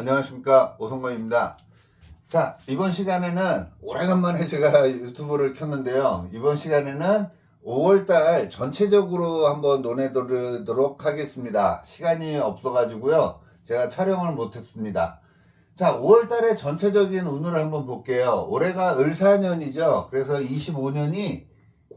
안녕하십니까 오성건입니다. 자 이번 시간에는 오래간만에 제가 유튜브를 켰는데요. 이번 시간에는 5월달 전체적으로 한번 논해드리도록 하겠습니다. 시간이 없어 가지고요. 제가 촬영을 못했습니다. 자 5월달의 전체적인 운을 한번 볼게요. 올해가 을사년이죠. 그래서 25년이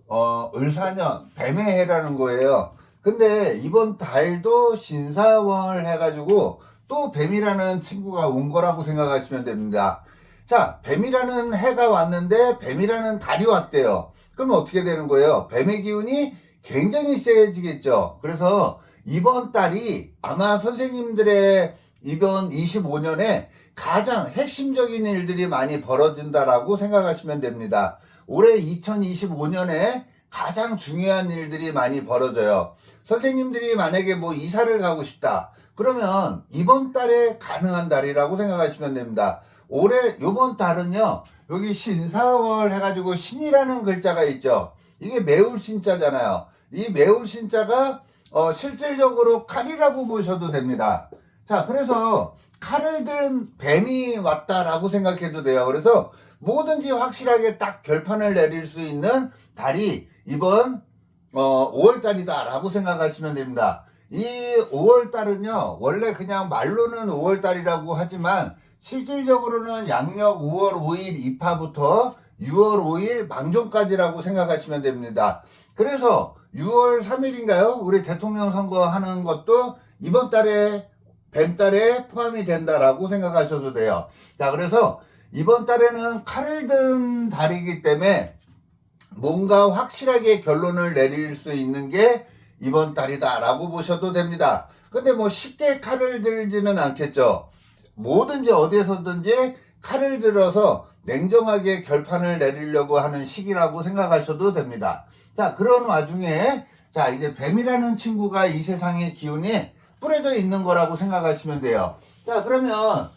어, 을사년 뱀의 해라는 거예요. 근데 이번 달도 신사월 해가지고 또 뱀이라는 친구가 온 거라고 생각하시면 됩니다. 자, 뱀이라는 해가 왔는데 뱀이라는 달이 왔대요. 그럼 어떻게 되는 거예요? 뱀의 기운이 굉장히 세지겠죠. 그래서 이번 달이 아마 선생님들의 이번 25년에 가장 핵심적인 일들이 많이 벌어진다라고 생각하시면 됩니다. 올해 2025년에 가장 중요한 일들이 많이 벌어져요. 선생님들이 만약에 뭐 이사를 가고 싶다. 그러면 이번 달에 가능한 달이라고 생각하시면 됩니다. 올해 요번 달은요. 여기 신사월 해가지고 신이라는 글자가 있죠. 이게 매울 신자잖아요. 이 매울 신자가 어, 실질적으로 칼이라고 보셔도 됩니다. 자, 그래서 칼을 든 뱀이 왔다라고 생각해도 돼요. 그래서 뭐든지 확실하게 딱 결판을 내릴 수 있는 달이 이번 어, 5월달이다라고 생각하시면 됩니다. 이 5월달은요, 원래 그냥 말로는 5월달이라고 하지만 실질적으로는 양력 5월 5일 입하부터 6월 5일 망종까지라고 생각하시면 됩니다. 그래서 6월 3일인가요? 우리 대통령 선거 하는 것도 이번 달에 뱀달에 포함이 된다라고 생각하셔도 돼요. 자, 그래서 이번 달에는 칼을 든 달이기 때문에 뭔가 확실하게 결론을 내릴 수 있는 게 이번 달이다 라고 보셔도 됩니다. 근데 뭐 쉽게 칼을 들지는 않겠죠. 뭐든지 어디에서든지 칼을 들어서 냉정하게 결판을 내리려고 하는 시기라고 생각하셔도 됩니다. 자, 그런 와중에 자, 이제 뱀이라는 친구가 이 세상의 기운이 뿌려져 있는 거라고 생각하시면 돼요. 자, 그러면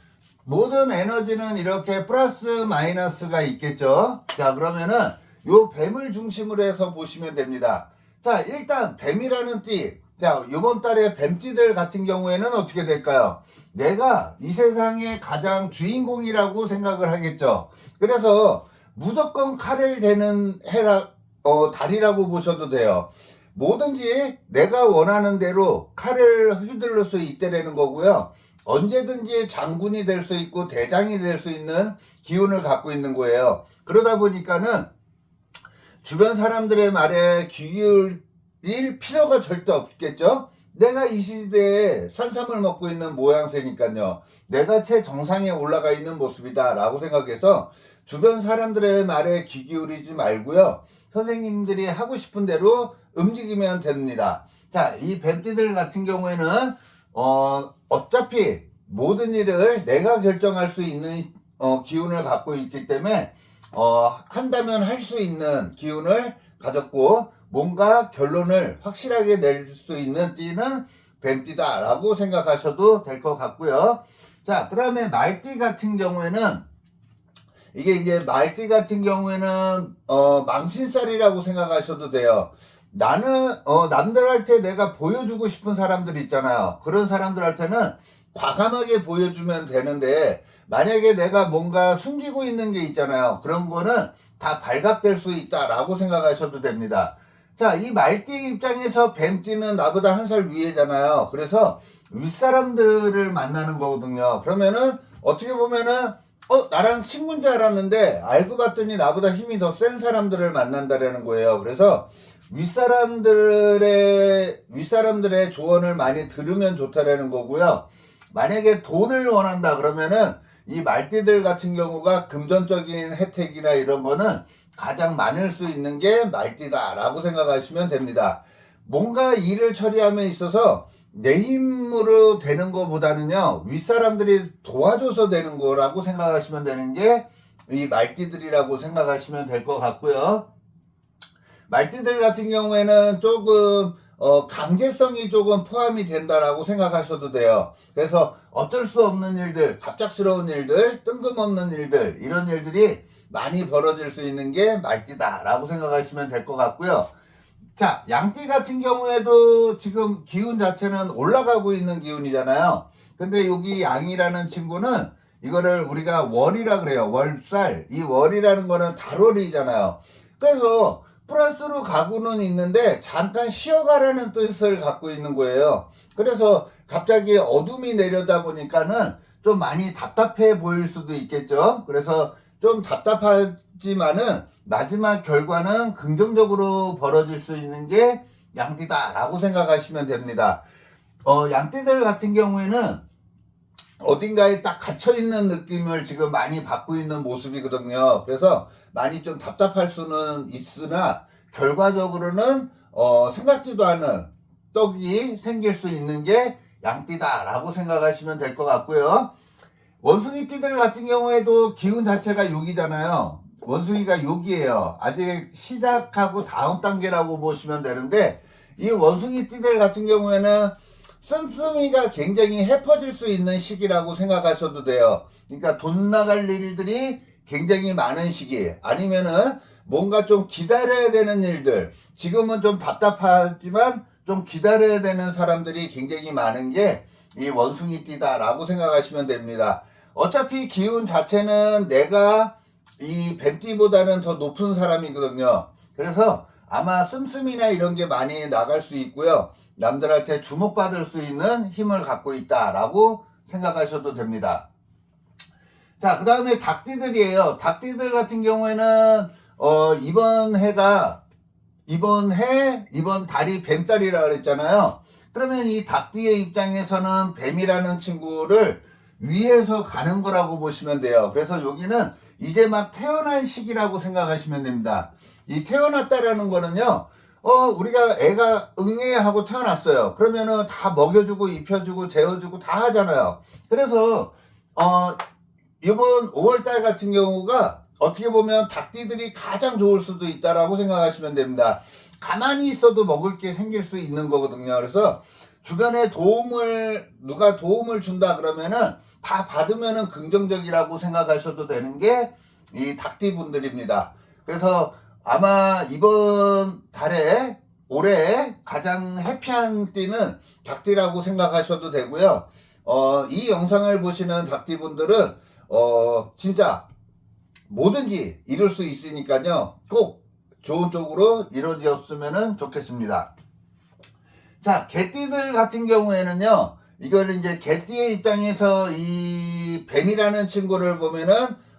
모든 에너지는 이렇게 플러스 마이너스가 있겠죠. 자, 그러면은 요 뱀을 중심으로 해서 보시면 됩니다. 자, 일단 뱀이라는 띠. 자, 요번 달에 뱀띠들 같은 경우에는 어떻게 될까요? 내가 이 세상의 가장 주인공이라고 생각을 하겠죠. 그래서 무조건 칼을 대는 해라, 어, 달이라고 보셔도 돼요. 뭐든지 내가 원하는 대로 칼을 휘둘러 수 있다라는 거고요. 언제든지 장군이 될 수 있고 대장이 될 수 있는 기운을 갖고 있는 거예요. 그러다 보니까는 주변 사람들의 말에 귀 기울일 필요가 절대 없겠죠? 내가 이 시대에 산삼을 먹고 있는 모양새니까요. 내가 최정상에 올라가 있는 모습이다 라고 생각해서 주변 사람들의 말에 귀 기울이지 말고요. 선생님들이 하고 싶은 대로 움직이면 됩니다. 자, 이 뱀띠들 같은 경우에는 어, 어차피 모든 일을 내가 결정할 수 있는 어, 기운을 갖고 있기 때문에 어, 한다면 할 수 있는 기운을 가졌고 뭔가 결론을 확실하게 낼 수 있는 띠는 뱀띠다라고 생각하셔도 될 것 같고요. 자, 그 다음에 말띠 같은 경우에는 이게 이제 말띠 같은 경우에는 어, 망신살이라고 생각하셔도 돼요. 나는 어, 남들한테 내가 보여주고 싶은 사람들 있잖아요. 그런 사람들한테는 과감하게 보여주면 되는데 만약에 내가 뭔가 숨기고 있는 게 있잖아요. 그런 거는 다 발각될 수 있다라고 생각하셔도 됩니다. 자, 이 말띠 입장에서 뱀띠는 나보다 한 살 위에잖아요. 그래서 윗사람들을 만나는 거거든요. 그러면은 어떻게 보면은 어, 나랑 친구인 줄 알았는데 알고 봤더니 나보다 힘이 더 센 사람들을 만난다라는 거예요. 그래서 윗사람들의 윗사람들의 조언을 많이 들으면 좋다라는 거고요. 만약에 돈을 원한다 그러면은 이 말띠들 같은 경우가 금전적인 혜택이나 이런 거는 가장 많을 수 있는 게 말띠다라고 생각하시면 됩니다. 뭔가 일을 처리함에 있어서 내 힘으로 되는 것보다는요 윗사람들이 도와줘서 되는 거라고 생각하시면 되는 게 이 말띠들이라고 생각하시면 될 것 같고요. 말띠들 같은 경우에는 조금 어, 강제성이 조금 포함이 된다라고 생각하셔도 돼요. 그래서 어쩔 수 없는 일들, 갑작스러운 일들, 뜬금없는 일들, 이런 일들이 많이 벌어질 수 있는 게 말띠다라고 생각하시면 될 것 같고요. 자, 양띠 같은 경우에도 지금 기운 자체는 올라가고 있는 기운이잖아요. 근데 여기 양이라는 친구는 이거를 우리가 월이라 그래요. 월살. 이 월이라는 거는 달월이잖아요. 그래서 플러스로 가고는 있는데 잠깐 쉬어가라는 뜻을 갖고 있는 거예요. 그래서 갑자기 어둠이 내려다 보니까는 좀 많이 답답해 보일 수도 있겠죠. 그래서 좀 답답하지만은 마지막 결과는 긍정적으로 벌어질 수 있는 게 양띠다라고 생각하시면 됩니다. 어, 양띠들 같은 경우에는 어딘가에 딱 갇혀 있는 느낌을 지금 많이 받고 있는 모습이거든요. 그래서 많이 좀 답답할 수는 있으나 결과적으로는 어, 생각지도 않은 떡이 생길 수 있는 게 양띠다라고 생각하시면 될 것 같고요. 원숭이 띠들 같은 경우에도 기운 자체가 욕이잖아요. 원숭이가 욕이에요. 아직 시작하고 다음 단계라고 보시면 되는데 이 원숭이 띠들 같은 경우에는 씀씀이가 굉장히 해퍼질 수 있는 시기라고 생각하셔도 돼요. 그러니까 돈 나갈 일들이 굉장히 많은 시기 아니면은 뭔가 좀 기다려야 되는 일들 지금은 좀 답답하지만 좀 기다려야 되는 사람들이 굉장히 많은 게 이 원숭이 띠다라고 생각하시면 됩니다. 어차피 기운 자체는 내가 이 뱀띠보다는 더 높은 사람이거든요. 그래서 아마 씀씀이나 이런 게 많이 나갈 수 있고요. 남들한테 주목받을 수 있는 힘을 갖고 있다라고 생각하셔도 됩니다. 자, 그 다음에 닭띠들이에요. 닭띠들 같은 경우에는, 어, 이번 해가, 이번 해, 이번 달이 뱀달이라 그랬잖아요. 그러면 이 닭띠의 입장에서는 뱀이라는 친구를 위에서 가는 거라고 보시면 돼요. 그래서 여기는 이제 막 태어난 시기라고 생각하시면 됩니다. 이 태어났다라는 거는요, 어, 우리가 애가 응애하고 태어났어요. 그러면은 다 먹여주고, 입혀주고, 재워주고 다 하잖아요. 그래서, 어, 이번 5월달 같은 경우가 어떻게 보면 닭띠들이 가장 좋을 수도 있다라고 생각하시면 됩니다. 가만히 있어도 먹을 게 생길 수 있는 거거든요. 그래서 주변에 도움을, 누가 도움을 준다 그러면은 다 받으면은 긍정적이라고 생각하셔도 되는 게 이 닭띠 분들입니다. 그래서 아마 이번 달에 올해 가장 해피한 띠는 닭띠라고 생각하셔도 되고요. 어, 이 영상을 보시는 닭띠 분들은 어, 진짜 뭐든지 이룰 수 있으니까요. 꼭 좋은 쪽으로 이루어졌으면 좋겠습니다. 자, 개띠들 같은 경우에는요. 이거는 이제 개띠의 입장에서 이 뱀이라는 친구를 보면은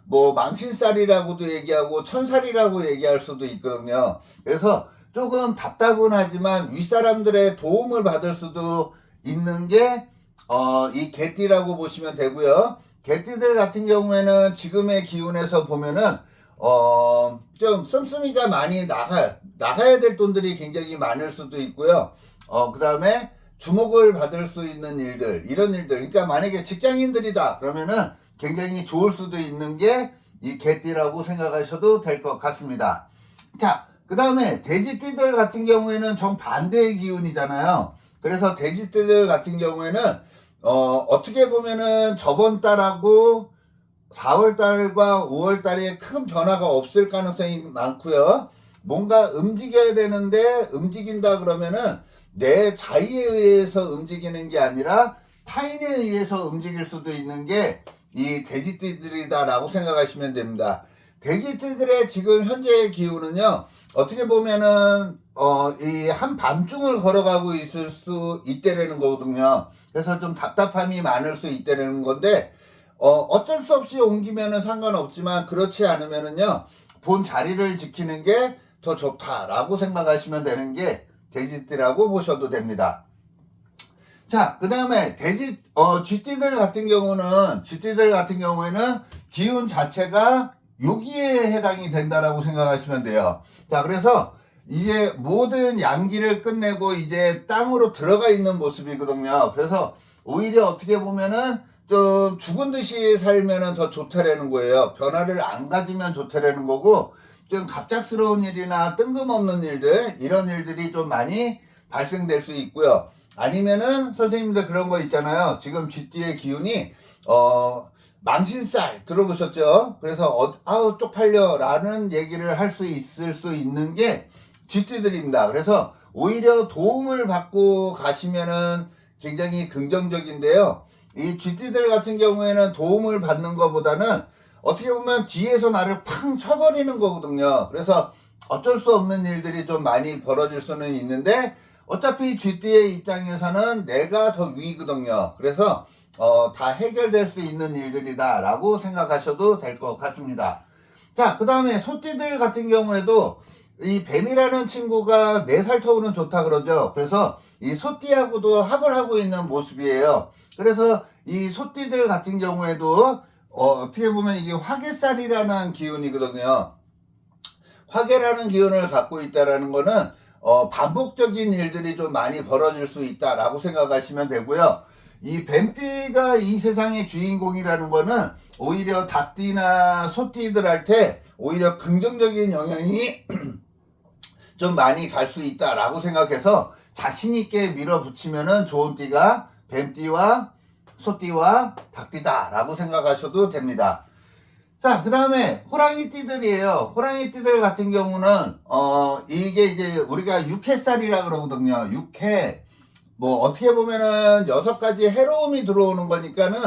뭐 망신살이라고도 얘기하고 천살이라고 얘기할 수도 있거든요. 그래서 조금 답답은 하지만 윗사람들의 도움을 받을 수도 있는 게, 어, 이 개띠라고 보시면 되고요. 개띠들 같은 경우에는 지금의 기운에서 보면은, 어, 좀 씀씀이가 많이 나가, 나가야 될 돈들이 굉장히 많을 수도 있고요. 어, 그 다음에 주목을 받을 수 있는 일들, 이런 일들. 그러니까 만약에 직장인들이다. 그러면은 굉장히 좋을 수도 있는 게 이 개띠라고 생각하셔도 될 것 같습니다. 자, 그 다음에 돼지띠들 같은 경우에는 정반대의 기운이잖아요. 그래서 돼지띠들 같은 경우에는 어, 어떻게 보면은 저번 달하고 4월 달과 5월 달에 큰 변화가 없을 가능성이 많고요. 뭔가 움직여야 되는데 움직인다 그러면은 내 자의에 의해서 움직이는 게 아니라 타인에 의해서 움직일 수도 있는 게 이 돼지띠들이다라고 생각하시면 됩니다. 돼지띠들의 지금 현재의 기운은요, 어떻게 보면은, 어, 이 한 밤중을 걸어가고 있을 수 있다라는 거거든요. 그래서 좀 답답함이 많을 수 있다라는 건데, 어, 어쩔 수 없이 옮기면은 상관없지만, 그렇지 않으면은요, 본 자리를 지키는 게 더 좋다라고 생각하시면 되는 게 돼지띠라고 보셔도 됩니다. 자, 그 다음에 돼지, 어, 쥐띠들 같은 경우는, 쥐띠들 같은 경우에는 기운 자체가 여기에 해당이 된다라고 생각하시면 돼요. 자, 그래서 이제 모든 양기를 끝내고 이제 땅으로 들어가 있는 모습이거든요. 그래서 오히려 어떻게 보면은 좀 죽은 듯이 살면은 더 좋다라는 거예요. 변화를 안 가지면 좋다라는 거고, 좀 갑작스러운 일이나 뜬금없는 일들, 이런 일들이 좀 많이 발생될 수 있고요. 아니면은 선생님들 그런 거 있잖아요. 지금 쥐띠의 기운이 어 망신살 들어보셨죠? 그래서 어, 아우 쪽팔려라는 얘기를 할 수 있을 수 있는 게 쥐띠들입니다. 그래서 오히려 도움을 받고 가시면은 굉장히 긍정적인데요. 이 GT들 같은 경우에는 도움을 받는 것보다는 어떻게 보면 뒤에서 나를 팡 쳐버리는 거거든요. 그래서 어쩔 수 없는 일들이 좀 많이 벌어질 수는 있는데 어차피 GT의 입장에서는 내가 더 위거든요. 그래서 어, 다 해결될 수 있는 일들이다라고 생각하셔도 될 것 같습니다. 자, 그 다음에 소띠들 같은 경우에도 이 뱀이라는 친구가 4살 터우는 좋다 그러죠. 그래서 이 소띠하고도 합을 하고 있는 모습이에요. 그래서 이 소띠들 같은 경우에도 어, 떻게 보면 이게 화개살이라는 기운이거든요. 화개라는 기운을 갖고 있다라는 거는 어, 반복적인 일들이 좀 많이 벌어질 수 있다라고 생각하시면 되고요. 이 뱀띠가 이 세상의 주인공이라는 거는 오히려 닭띠나 소띠들한테 오히려 긍정적인 영향이 좀 많이 갈 수 있다라고 생각해서 자신있게 밀어붙이면은 좋은 띠가 뱀띠와 소띠와 닭띠다라고 생각하셔도 됩니다. 자, 그 다음에 호랑이 띠들이에요. 호랑이 띠들 같은 경우는, 어, 이게 이제 우리가 육해살이라 그러거든요. 육해. 뭐, 어떻게 보면은 여섯 가지 해로움이 들어오는 거니까는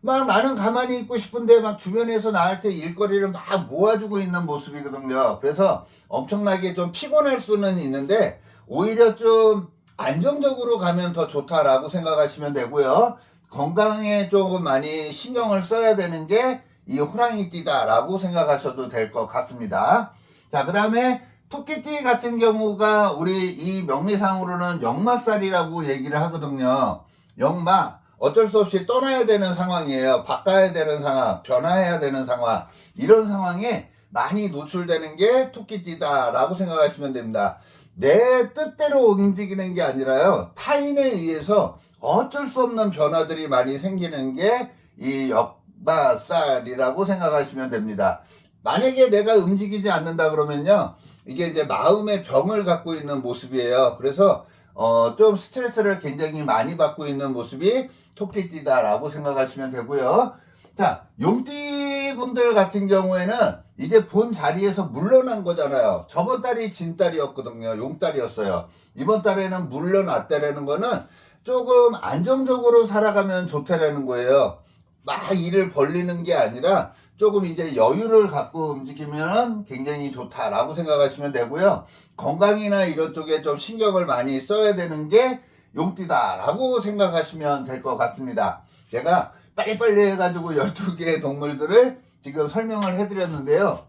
막 나는 가만히 있고 싶은데 막 주변에서 나한테 일거리를 막 모아주고 있는 모습이거든요. 그래서 엄청나게 좀 피곤할 수는 있는데 오히려 좀 안정적으로 가면 더 좋다라고 생각하시면 되고요. 건강에 조금 많이 신경을 써야 되는 게 이 호랑이띠다라고 생각하셔도 될 것 같습니다. 자, 그 다음에 토끼띠 같은 경우가 우리 이 명리상으로는 역마살이라고 얘기를 하거든요. 역마. 어쩔 수 없이 떠나야 되는 상황이에요. 바꿔야 되는 상황, 변화해야 되는 상황. 이런 상황에 많이 노출되는 게 토끼띠다라고 생각하시면 됩니다. 내 뜻대로 움직이는 게 아니라요. 타인에 의해서 어쩔 수 없는 변화들이 많이 생기는 게 이 역마살이라고 생각하시면 됩니다. 만약에 내가 움직이지 않는다 그러면요. 이게 이제 마음의 병을 갖고 있는 모습이에요. 그래서 어, 좀 스트레스를 굉장히 많이 받고 있는 모습이 토끼띠다라고 생각하시면 되고요. 자, 용띠 분들 같은 경우에는 이제 본 자리에서 물러난 거잖아요. 저번 달이 진달이었거든요. 용달이었어요. 이번 달에는 물러났다라는 거는 조금 안정적으로 살아가면 좋다라는 거예요. 막 일을 벌리는 게 아니라 조금 이제 여유를 갖고 움직이면 굉장히 좋다라고 생각하시면 되고요. 건강이나 이런 쪽에 좀 신경을 많이 써야 되는 게 용띠다라고 생각하시면 될 것 같습니다. 제가 빨리빨리 해가지고 12개의 동물들을 지금 설명을 해드렸는데요.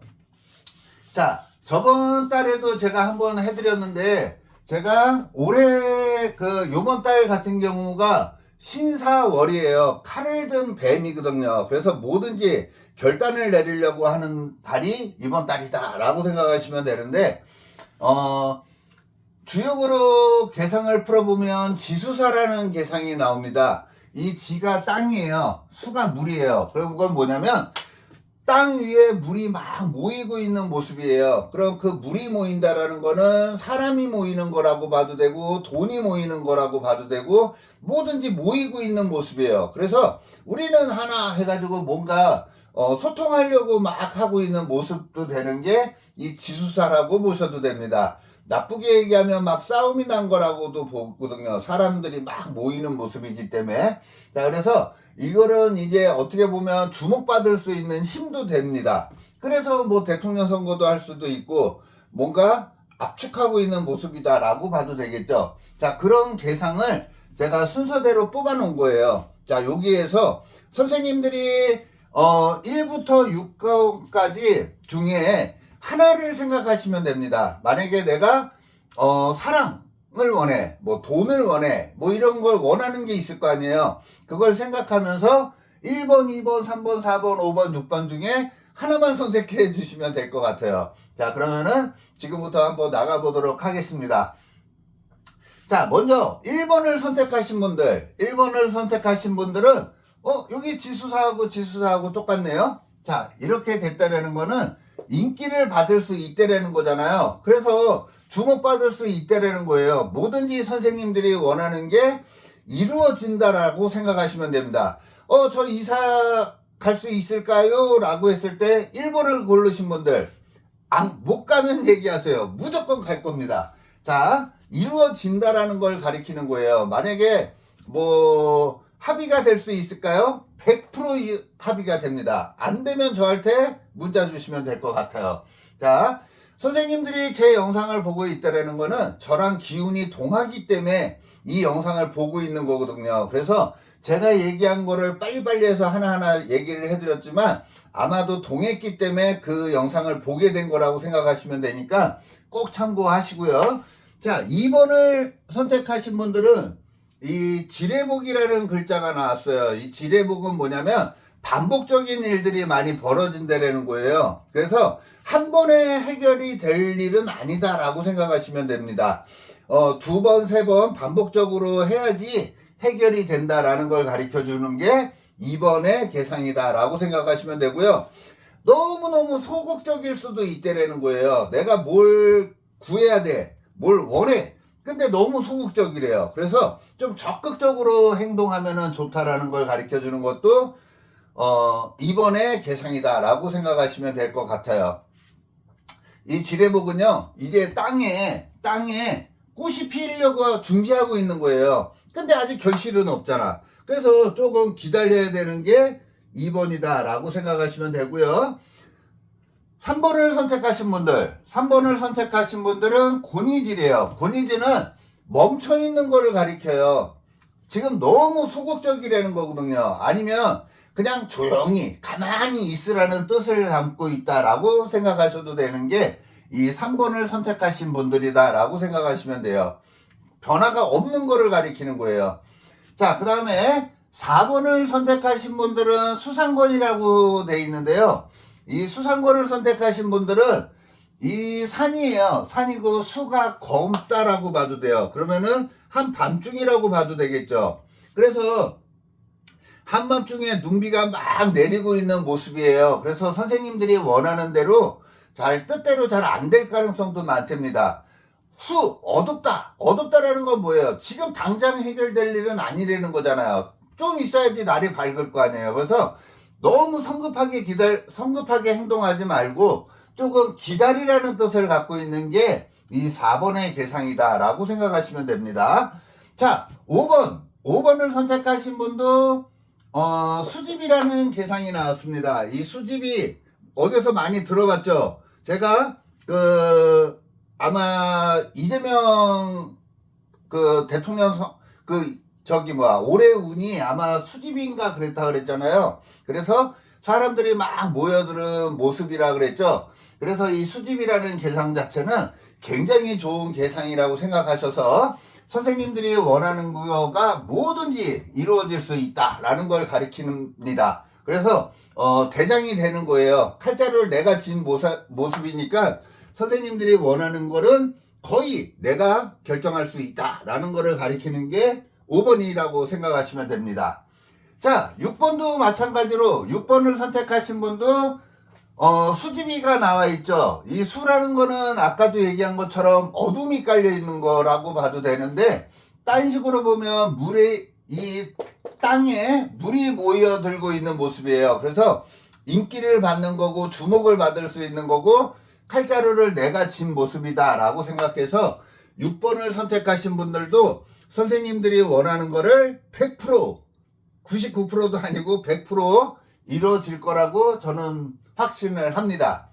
자, 저번 달에도 제가 한번 해드렸는데, 제가 올해 그 요번 달 같은 경우가 신사월이에요. 칼을 든 뱀이거든요. 그래서 뭐든지 결단을 내리려고 하는 달이 이번 달이다라고 생각하시면 되는데, 어, 주역으로 계상을 풀어보면 지수사라는 계상이 나옵니다. 이 지가 땅이에요. 수가 물이에요. 그럼 그건 뭐냐면 땅 위에 물이 막 모이고 있는 모습이에요. 그럼 그 물이 모인다라는 거는 사람이 모이는 거라고 봐도 되고 돈이 모이는 거라고 봐도 되고 뭐든지 모이고 있는 모습이에요. 그래서 우리는 하나 해가지고 뭔가 어, 소통하려고 막 하고 있는 모습도 되는 게 이 지수사라고 보셔도 됩니다. 나쁘게 얘기하면 막 싸움이 난 거라고도 보거든요. 사람들이 막 모이는 모습이기 때문에. 자, 그래서 이거는 이제 어떻게 보면 주목받을 수 있는 힘도 됩니다. 그래서 뭐 대통령 선거도 할 수도 있고 뭔가 압축하고 있는 모습이다라고 봐도 되겠죠. 자, 그런 계상을 제가 순서대로 뽑아 놓은 거예요. 자, 여기에서 선생님들이 어 1부터 6까지 중에 하나를 생각하시면 됩니다. 만약에 내가 어 사랑을 원해, 뭐 돈을 원해, 뭐 이런 걸 원하는 게 있을 거 아니에요. 그걸 생각하면서 1번, 2번, 3번, 4번, 5번, 6번 중에 하나만 선택해 주시면 될 것 같아요. 자, 그러면은 지금부터 한번 나가보도록 하겠습니다. 자, 먼저 1번을 선택하신 분들, 1번을 선택하신 분들은 어, 여기 지수사하고 지수사하고 똑같네요. 자, 이렇게 됐다라는 거는 인기를 받을 수 있다라는 거잖아요. 그래서 주목받을 수 있다라는 거예요. 뭐든지 선생님들이 원하는 게 이루어진다라고 생각하시면 됩니다. 어, 저 이사 갈 수 있을까요? 라고 했을 때 1번을 고르신 분들, 안, 못 가면 얘기하세요. 무조건 갈 겁니다. 자, 이루어진다라는 걸 가리키는 거예요. 만약에 뭐 합의가 될 수 있을까요? 100% 이- 합의가 됩니다. 안 되면 저한테 문자 주시면 될 것 같아요. 자, 선생님들이 제 영상을 보고 있다라는 거는 저랑 기운이 동하기 때문에 이 영상을 보고 있는 거거든요. 그래서 제가 얘기한 거를 빨리빨리 해서 하나하나 얘기를 해드렸지만 아마도 동했기 때문에 그 영상을 보게 된 거라고 생각하시면 되니까 꼭 참고하시고요. 자, 2번을 선택하신 분들은 이 지뢰복이라는 글자가 나왔어요. 이 지뢰복은 뭐냐면 반복적인 일들이 많이 벌어진다라는 거예요. 그래서 한 번에 해결이 될 일은 아니다라고 생각하시면 됩니다. 어, 두 번, 세 번 반복적으로 해야지 해결이 된다라는 걸 가르쳐 주는 게 2번의 계상이다라고 생각하시면 되고요. 너무너무 소극적일 수도 있다라는 거예요. 내가 뭘 구해야 돼. 뭘 원해. 근데 너무 소극적이래요. 그래서 좀 적극적으로 행동하면 좋다라는 걸 가르쳐 주는 것도 어, 이번에 계상이다라고 생각하시면 될 것 같아요. 이 지뢰목은요, 이제 땅에, 땅에 꽃이 피려고 준비하고 있는 거예요. 근데 아직 결실은 없잖아. 그래서 조금 기다려야 되는 게 2번이다라고 생각하시면 되고요. 3번을 선택하신 분들, 3번을 선택하신 분들은 고니지래요. 고니지는 멈춰 있는 거를 가리켜요. 지금 너무 소극적이라는 거거든요. 아니면 그냥 조용히 가만히 있으라는 뜻을 담고 있다라고 생각하셔도 되는 게 이 3번을 선택하신 분들이다라고 생각하시면 돼요. 변화가 없는 거를 가리키는 거예요. 자, 그 다음에 4번을 선택하신 분들은 수상권이라고 돼 있는데요. 이 수상권을 선택하신 분들은 이 산이에요. 산이고 수가 검다라고 봐도 돼요. 그러면은 한밤중이라고 봐도 되겠죠. 그래서 한밤중에 눈비가 막 내리고 있는 모습이에요. 그래서 선생님들이 원하는 대로 잘 뜻대로 잘 안 될 가능성도 많답니다. 수 어둡다. 어둡다라는 건 뭐예요? 지금 당장 해결될 일은 아니라는 거잖아요. 좀 있어야지 날이 밝을 거 아니에요. 그래서 너무 성급하게 기다려 성급하게 행동하지 말고 조금 기다리라는 뜻을 갖고 있는 게 이 4번의 계상이다라고 생각하시면 됩니다. 자, 5번. 5번을 선택하신 분도 어, 수집이라는 계상이 나왔습니다. 이 수집이 어디서 많이 들어봤죠? 제가 그 아마 이재명 그 대통령 선- 그 저기 뭐야 올해 운이 아마 수집인가 그랬다 그랬잖아요. 그래서 사람들이 막 모여드는 모습이라 그랬죠. 그래서 이 수집이라는 계상 자체는 굉장히 좋은 계상이라고 생각하셔서 선생님들이 원하는 거가 뭐든지 이루어질 수 있다라는 걸 가리킵니다. 그래서 어, 대장이 되는 거예요. 칼자루를 내가 진 모사, 모습이니까 선생님들이 원하는 거는 거의 내가 결정할 수 있다라는 거를 가리키는 게 5번이라고 생각하시면 됩니다. 자, 6번도 마찬가지로 6번을 선택하신 분도 어, 수집이가 나와 있죠. 이 수라는 거는 아까도 얘기한 것처럼 어둠이 깔려 있는 거라고 봐도 되는데, 딴 식으로 보면 물에, 이 땅에 물이 모여들고 있는 모습이에요. 그래서 인기를 받는 거고, 주목을 받을 수 있는 거고, 칼자루를 내가 진 모습이다라고 생각해서 6번을 선택하신 분들도 선생님들이 원하는 거를 100%, 99%도 아니고 100% 이루어질 거라고 저는 확신을 합니다.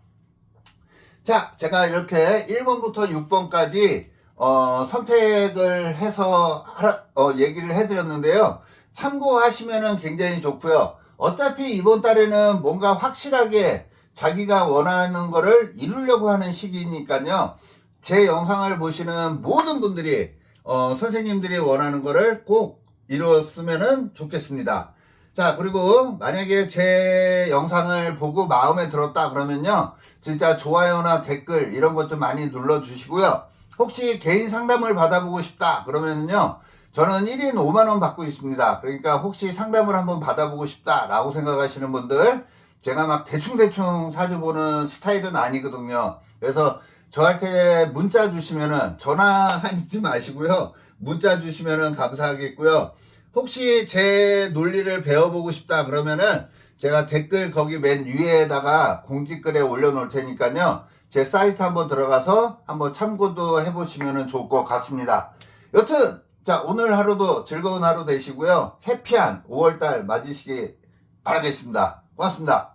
자, 제가 이렇게 1번부터 6번까지 어, 선택을 해서 하라- 어, 얘기를 해드렸는데요. 참고하시면 굉장히 좋고요. 어차피 이번 달에는 뭔가 확실하게 자기가 원하는 거를 이루려고 하는 시기니까요. 제 영상을 보시는 모든 분들이 어, 선생님들이 원하는 거를 꼭 이루었으면 좋겠습니다. 자, 그리고 만약에 제 영상을 보고 마음에 들었다 그러면요. 진짜 좋아요나 댓글 이런 것 좀 많이 눌러주시고요. 혹시 개인 상담을 받아보고 싶다 그러면요. 저는 1인 5만원 받고 있습니다. 그러니까 혹시 상담을 한번 받아보고 싶다 라고 생각하시는 분들 제가 막 대충대충 사주 보는 스타일은 아니거든요. 그래서 저한테 문자 주시면은 전화하지 마시고요. 문자 주시면은 감사하겠고요. 혹시 제 논리를 배워보고 싶다 그러면은 제가 댓글 거기 맨 위에다가 공지글에 올려놓을 테니까요. 제 사이트 한번 들어가서 한번 참고도 해보시면 좋을 것 같습니다. 여튼 자, 오늘 하루도 즐거운 하루 되시고요. 해피한 5월달 맞으시기 바라겠습니다. 고맙습니다.